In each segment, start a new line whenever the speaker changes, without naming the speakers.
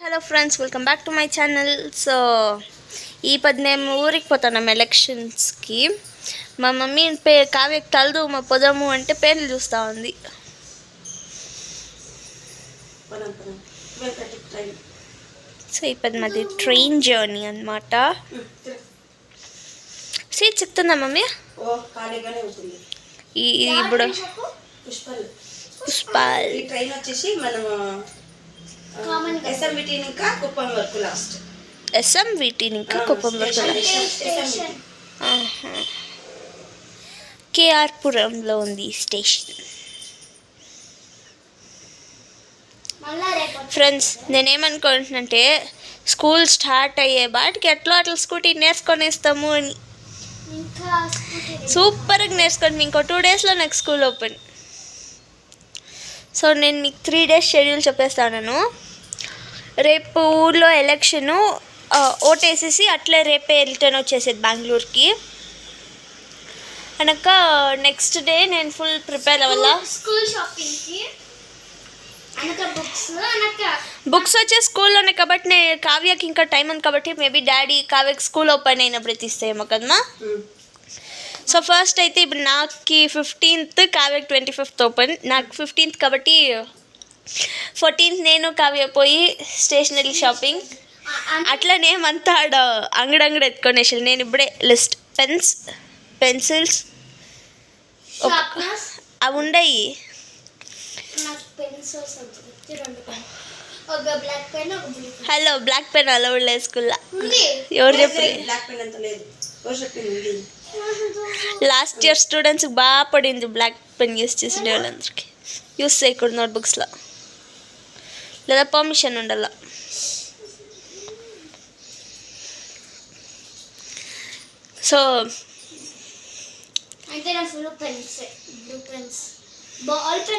Hello friends welcome back to my channel so ఈ పది మేము ఊరికి పోతున్నాం ఎలక్షన్స్కి మా మమ్మీ పే కావ్యకి తలదు మా పొదము అంటే పేర్లు చూస్తూ ఉంది. సో ఈ పది మాది ట్రైన్ జర్నీ అనమాట సీట్ చెప్తుందా మమ్మీ? ఇప్పుడు
పుష్పలు. ట్రైన్ వచ్చేసి మనము ఎస్ఎంబిటి ఇంకా కుప్పం వరకు లాస్ట్.
ఎస్ఎం ఇంకా కుప్పం వరకు కేఆర్ పురంలో ఉంది స్టేషన్. ఫ్రెండ్స్ నేనేమనుకుంటున్నంటే స్కూల్ స్టార్ట్ అయ్యే బాటికి ఎట్లా అట్లా స్కూటీ నేర్చుకొనేస్తాము అని. సూపర్గా నేర్చుకోండి ఇంకో టూ డేస్లో నాకు స్కూల్ ఓపెన్. సో నేను మీకు త్రీ డేస్ షెడ్యూల్ చెప్పేస్తాను. రేపు ఊర్లో ఎలక్షను ఓటేసేసి అట్లే రేపే రిటర్న్ వచ్చేసేది బెంగళూరుకి. అనక నెక్స్ట్ డే నేను ఫుల్ ప్రిపేర్ అవ్వాలా?
స్కూల్ షాపింగ్కి అనక బుక్స్ అనక
బుక్స్ వచ్చే స్కూల్లోనే కాబట్టి నేను కావ్యకి ఇంకా టైం ఉంది కాబట్టి మేబీ డాడీ కావ్యకి స్కూల్ ఓపెన్ అయినప్పుడు తీస్తాయేమో కదమ్మా? సో ఫస్ట్ అయితే ఇప్పుడు నాకు ఫిఫ్టీన్త్ కావ్యకి ట్వంటీ ఫిఫ్త్ ఓపెన్. నాకు ఫిఫ్టీన్త్ కాబట్టి ఫోర్టీన్త్ నేను కావ్య పోయి స్టేషనరీ షాపింగ్. అట్లనే అంతా ఆడ అంగడంగడ ఎత్తుకొనేసి నేను ఇప్పుడే లిస్ట్ పెన్స్ పెన్సిల్స్ అవి ఉండయి.
నాకు పెన్సిల్స్ వద్దు రెండు పెన్. ఒక బ్లాక్ పెన్ ఒక blue pen.
Hello black pen allowed లేదు స్కూల్లో.
ఉంది.
ఎవరు
ఉంది.
లాస్ట్ ఇయర్ స్టూడెంట్స్కి బాగా పడింది బ్లాక్ పెన్ యూస్ చేసిన వాళ్ళందరికీ. యూస్ చేయకూడదు నోట్బుక్స్లో. లేదా పర్మిషన్ ఉండాల. సో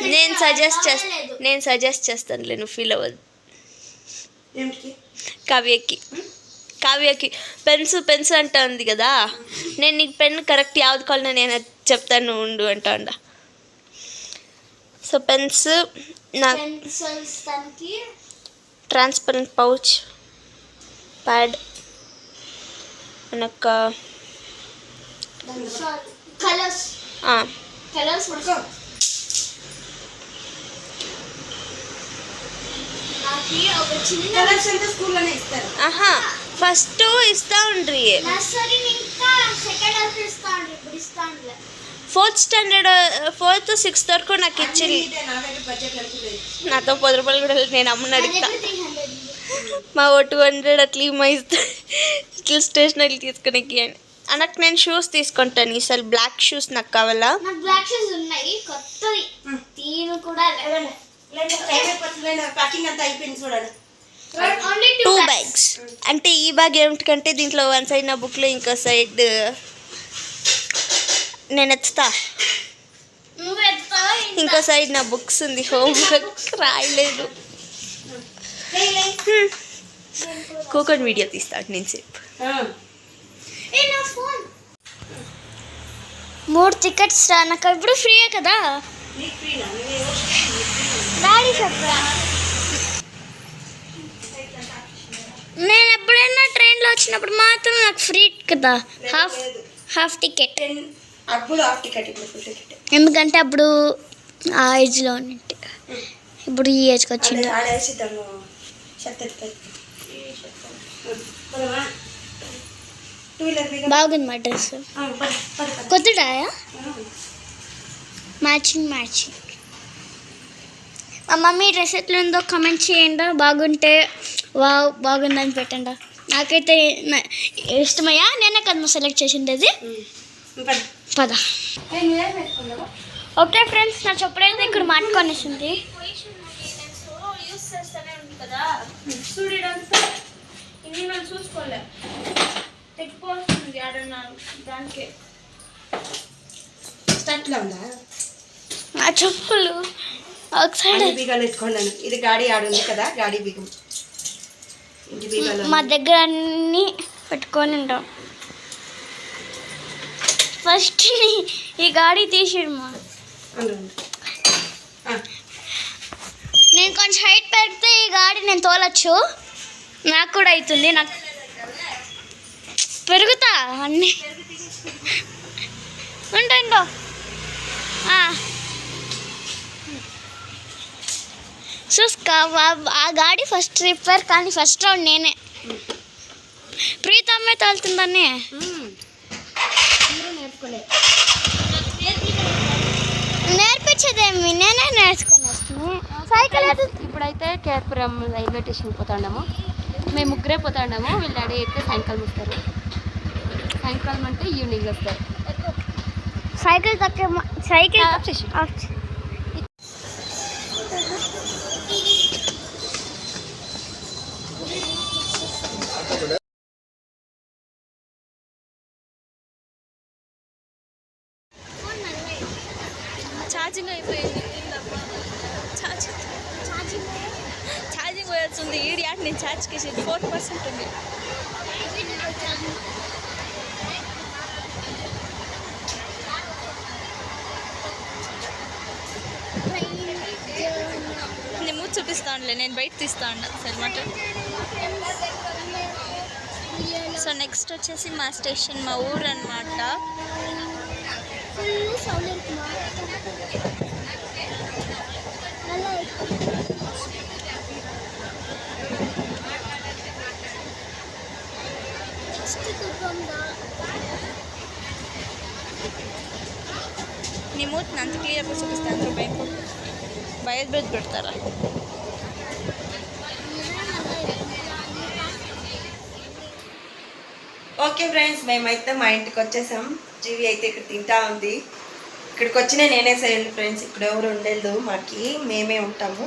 నేను సజెస్ట్ చేస్తాను నేను సజెస్ట్ చేస్తానులే నువ్వు ఫీల్ అవ్వదు. కావ్యకి. కావ్యకి. పెన్స్ పెన్స్ అంటా ఉంది కదా. నేను నీకు పెన్ కరెక్ట్ యావది కావాలని నేను చెప్తాను ఉండు అంటా ఉండ. సో పెన్స్ నా ట్రాన్స్పరెంట్ పౌచ్ ప్యాడ్ మనొక్క
కలర్స్.
ఆ,
కలర్స్
ఫస్ట్ ఇస్తా ఉండ్రి. ఫోర్త్ స్టాండర్డ్ ఫోర్త్ సిక్స్త్ వరకు నాకు ఇచ్చి
ఇదే నా దగ్గర బడ్జెట్ ఎంత లేదు
నాతో పది రూపాయలు కూడా లేదు. నేను అమ్మని అడుగుతా. మా ఓ టూ హండ్రెడ్ అట్లా మా ఇస్తా ఇట్లా స్టేషనరీ తీసుకునేకి అని. అన్నట్టు నేను షూస్ తీసుకుంటాను ఈసారి బ్లాక్ షూస్ నాకు కావాలా?
నాకు బ్లాక్ షూస్ ఉన్నాయి కొత్తది. తీను కూడా
టైం అయిపోతుంది ప్యాకింగ్ అంతా అయిపోయింది చూడండి.
ఓన్లీ
టూ బ్యాగ్స్ అంటే ఈ బ్యాగ్ ఏమిటికంటే దీంట్లో వన్ సైడ్ నా బుక్లో ఇంకో సైడ్ నేను ఎత్తుతా. ఇంకో సైడ్ నా బుక్స్ ఉంది హోంవర్క్ రాయలేదు. కోకోన్ వీడియో తీస్తాను నేను సేపు
మూడు టికెట్స్ రా నాకు ఇప్పుడు ఫ్రీయే కదా. డాడీ చెప్పరా. నేను ఎప్పుడైనా ట్రైన్లో వచ్చినప్పుడు మాత్రం నాకు ఫ్రీ కదా. Half half ticket.
అప్పుడు హాఫ్ టికెట్ ఇప్పుడు ఫుల్ టికెట్.
ఎందుకంటే అప్పుడు ఆ ఏజ్లో ఉన్నట్టు. ఇప్పుడు ఈ ఏజ్కి వచ్చింది.
ఆడేసిద్దాము
బాగుంది మా డ్రెస్. కొత్తడాయా మ్యాచింగ్ మ్యాచింగ్ మా మమ్మీ డ్రెస్ ఎట్లుందో కమెంట్ చేయండి. బాగుంటే వా బాగుందని పెట్టండి. నాకైతే ఇష్టమయ్యా? నేనే కదా సెలెక్ట్ చేసిండేది.
పద.
ఓకే ఫ్రెండ్స్ నా చెప్పుడైతే ఇక్కడ మాట్లాడుకొనేసింది
చేస్తూనే ఉంది చూసుకోలే తెగిపోతుంది దానికి
నా చెప్పులు
బీగాలు ఎత్తుకున్నాను ఇది గాడి ఆడుంది కదా గాడి బీగం.
మా దగ్గర అన్నీ పెట్టుకొని ఉంటాం. ఫస్ట్ ఈ గాడి తీసిడు మా.
ఉండు, ఉండు. ఆ,
నేను కొంచెం హైట్ పెడితే ఈ గాడి నేను తోలచ్చు. నాకు కూడా అవుతుంది నాకు పెరుగుతా అన్నీ. ఉంటుండో చూసుకో ఆ గాడి ఫస్ట్ రిపేర్ కానీ ఫస్ట్ రౌండ్ నేనే. ప్రీతమ్మే తోలుతుందని నేనే నేర్చుకునేస్తుంది సైకిల్ ఎటు
ఇప్పుడైతే కేర్పురం రైల్వే స్టేషన్ పోతాండాము. మేము ముగ్గురే పోతాండాము. వీళ్ళ డాడీ అయితే సాయంకాలం వస్తారు సాయంకాలం అంటే ఈవినింగ్ వస్తారు.
సైకిల్ తక్కువ సైకిల్
ఛార్జింగ్ అయిపోయింది. ఛార్జింగ్ ఛార్జింగ్ పోయాల్సింది ఈడి యాడ్ నేను ఛార్జ్ చేసేది ఫోర్ పర్సెంట్ ఉంది నేను మూడు చూపిస్తా ఉండలే నేను బయట తీస్తా ఉన్నా అనమాట సో నెక్స్ట్ వచ్చేసి మా స్టేషన్ మా ఊరు అనమాట నీ మూతిని అంత క్లియర్గా చూపిస్తాను అందరూ భయపడు భయభ్రతి పెడతారా
ఓకే ఫ్రెండ్స్ మేమైతే మా ఇంటికి వచ్చేసాం. జీవి అయితే ఇక్కడ తింటా ఉంది. ఇక్కడికి వచ్చిన నేనే సైలెంట్ ఫ్రెండ్స్ ఇక్కడ ఎవరు ఉండలేదు మాకి మేమే ఉంటాము.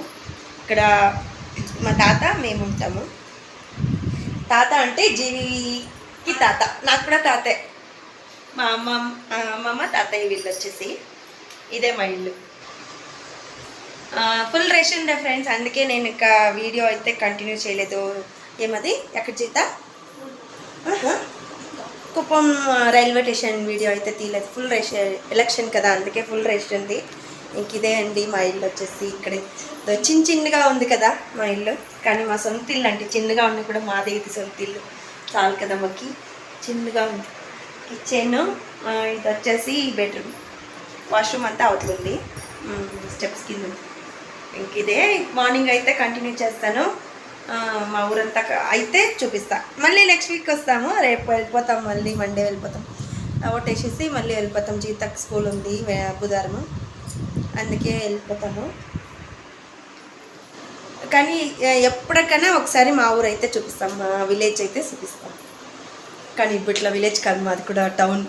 ఇక్కడ మా తాత మేము ఉంటాము. తాత అంటే జీవి ఈ తాత నాకు కూడా తాతే. మా అమ్మ అమ్మమ్మ తాతయ్య వీళ్ళు వచ్చేసి ఇదే మా ఇల్లు. ఫుల్ రష్ ఉండే ఫ్రెండ్స్ అందుకే నేను ఇక వీడియో అయితే కంటిన్యూ చేయలేదు. ఏమది? ఎక్కడ చేత కుప్పం రైల్వే స్టేషన్ వీడియో అయితే తీయలేదు. ఫుల్ రష్ ఎలక్షన్ కదా అందుకే ఫుల్ రష్ ఉంది. ఇంక ఇదే అండి మా ఇల్లు వచ్చేసి ఇక్కడ. చిన్న చిన్నగా ఉంది కదా మా ఇల్లు కానీ మా సొంత ఇల్లు అంటే చిన్నగా ఉన్నా కూడా మాదే ఇది సొంత ఇల్లు. చాలు కదా మాకి. చిన్నగా ఉంది. కిచెన్ ఇది వచ్చేసి బెడ్రూమ్. వాష్రూమ్ అంతా అవుతుంది. స్టెప్స్ కింద ఇంక ఇదే మార్నింగ్ అయితే కంటిన్యూ చేస్తాను. మా ఊరంతా అయితే చూపిస్తా. మళ్ళీ నెక్స్ట్ వీక్ వస్తాము. రేపు వెళ్ళిపోతాం మళ్ళీ మండే వెళ్ళిపోతాం. ఓటేసేసి మళ్ళీ వెళ్ళిపోతాం. జీతక్ స్కూల్ ఉంది వే- బుధవారం అందుకే వెళ్ళిపోతాము. కానీ ఎప్పటికైనా ఒకసారి మా ఊరు అయితే చూపిస్తాం. మా విలేజ్ అయితే చూపిస్తాం. కానీ ఇప్పుడు ఇట్లా విలేజ్ కాదు మాది కూడా టౌన్.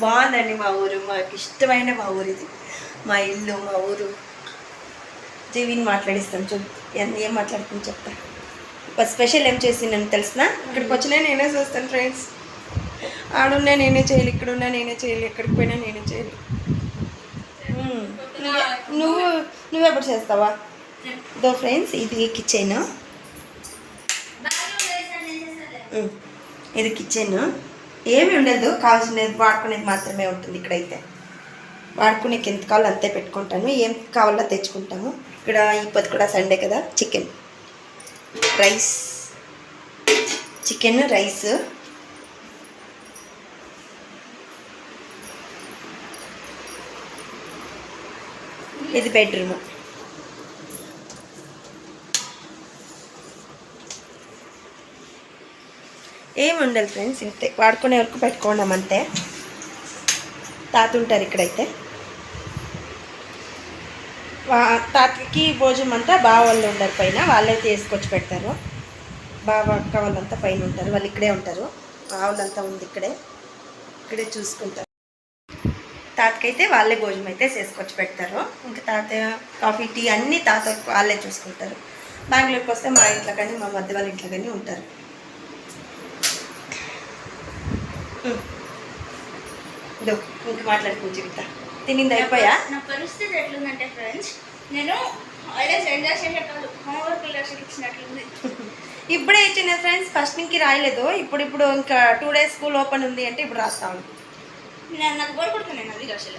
బాగుందండి మా ఊరు. మాకు ఇష్టమైన మా ఊరు ఇది. మా ఇల్లు మా ఊరు. జీవిని మాట్లాడిస్తాను చూ ఎన్- ఏం మాట్లాడుకుని చెప్తా. ఇప్పుడు స్పెషల్ ఏం చేసిందని తెలిసిన? ఇక్కడికి వచ్చినా నేనే చూస్తాను ఫ్రెండ్స్. ఆడున్నా నేనే చేయాలి ఇక్కడున్నా నేనే చేయాలి ఎక్కడికి పోయినా నేనే చేయాలి. నువ్వే- నువ్వు నువ్వెప్పుడు చేస్తావా? దో ఫ్రెండ్స్ ఇది కిచెన్. ఇది కిచెన్. ఏమి ఉండదు కావాల్సినది వాడుకునేది మాత్రమే ఉంటుంది ఇక్కడైతే. వాడుకునేకి ఎంత కావాలో అంతే పెట్టుకుంటాను. ఏం కావాలో తెచ్చుకుంటాము. ఇక్కడ ఇప్పటి కూడా సండే కదా చికెన్. రైస్. Chicken rice. ఇది బెడ్రూమ్. ఏమి ఉండాలి ఫ్రెండ్స్ ఇంతే. వాడుకునే వరకు పెట్టుకోండమంతే తాత ఉంటారు ఇక్కడైతే. తాతకి భోజనం అంతా బావ వాళ్ళు ఉండరు పైన వాళ్ళే వేసుకొచ్చి పెడతారు. బావ అక్క వాళ్ళంతా పైన ఉంటారు వాళ్ళు ఇక్కడే ఉంటారు. ఆవులంతా ఉంది ఇక్కడే. ఇక్కడే చూసుకుంటారు. తాతకైతే వాళ్ళే భోజనం అయితే చేసుకొచ్చి పెడతారు. ఇంకా తాతయ్య కాఫీ టీ అన్నీ తాత వాళ్ళే చూసుకుంటారు. బెంగళూరుకి వస్తే మా ఇంట్లో కానీ మా మధ్య వాళ్ళ ఇంట్లో కానీ ఉంటారు. ఇదో ఇంకా మాట్లాడుకుని చెప్తా. తినింది? అయిపోయా?
నా పరిస్థితి ఎట్లుందంటే ఫ్రెండ్స్ నేను హాలిడేస్ ఎంజాయ్ చేసేటప్పుడు హోంవర్క్ ఇచ్చినట్లుంది
ఇప్పుడే ఇచ్చిన ఫ్రెండ్స్ ఫస్ట్ నుంచి రాయలేదు. ఇప్పుడు ఇప్పుడు ఇంకా టూ డేస్ స్కూల్ ఓపెన్ ఉంది అంటే ఇప్పుడు రాస్తాను
నేను నాకు బోర్ నేను అది అసలు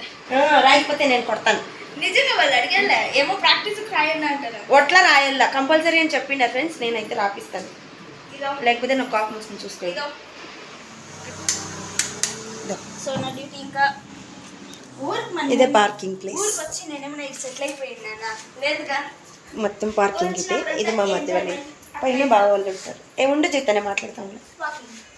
రాయకపోతే నేను కొడతాను.
నిజంగా వాళ్ళు అడిగాలే ఏమో ప్రాక్టీస్ రాయండి అంటారు.
ఒట్లా రాయాల కంపల్సరీ అని చెప్పిండ ఫ్రెండ్స్ నేనైతే రాపిస్తాను. లేకపోతే నువ్వు కాఫ్ మూసుకుని చూసుకో.
ఇదో
ఇదో.
సో నా డ్యూటీ ఇంకా
ఇదే పార్కింగ్ ప్లేస్
వచ్చి నేనేమైనా సెటిల్ అయిపోయినా లేదుగా
మొత్తం పార్కింగ్ ఇదే ఇది మా మధ్య పైన బాగా వాళ్ళు ఉంటారు. ఏ ఉండు జీతానే మాట్లాడతాను
వాకింగ్ అయితే